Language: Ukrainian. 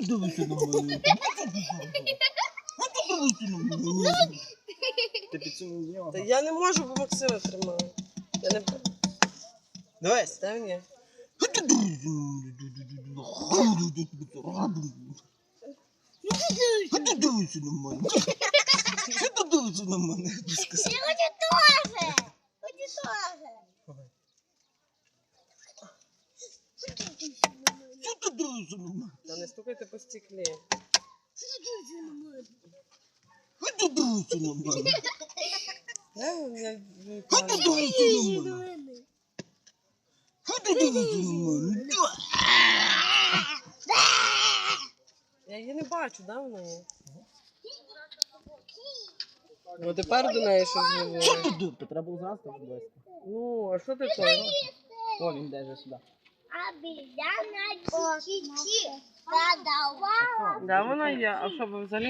ти дивишся на мене? Ти дивишся на мене? Ти підсунув нього. Та я не можу, бо Максима тримаю. Я не Дивись. Та ні. А ти дивишся на мене? А ти дивишся на мене? Що ти дивишся на мене? Я хочу тоже. Хочу тоже. Що мене? Та не стукайте по стеклі. А ти дивишся на мене? Я, я, А ти дивишся на мене? А ти дивишся на мене? я її не бачу, да, вона є? Ну тепер до неї щось Що говорить. ти? Треба було зразу так. Ну, а що ти то? О, він йде сюди. Обезьяна чичи. задавала. Да, вона є. А що ви взагалі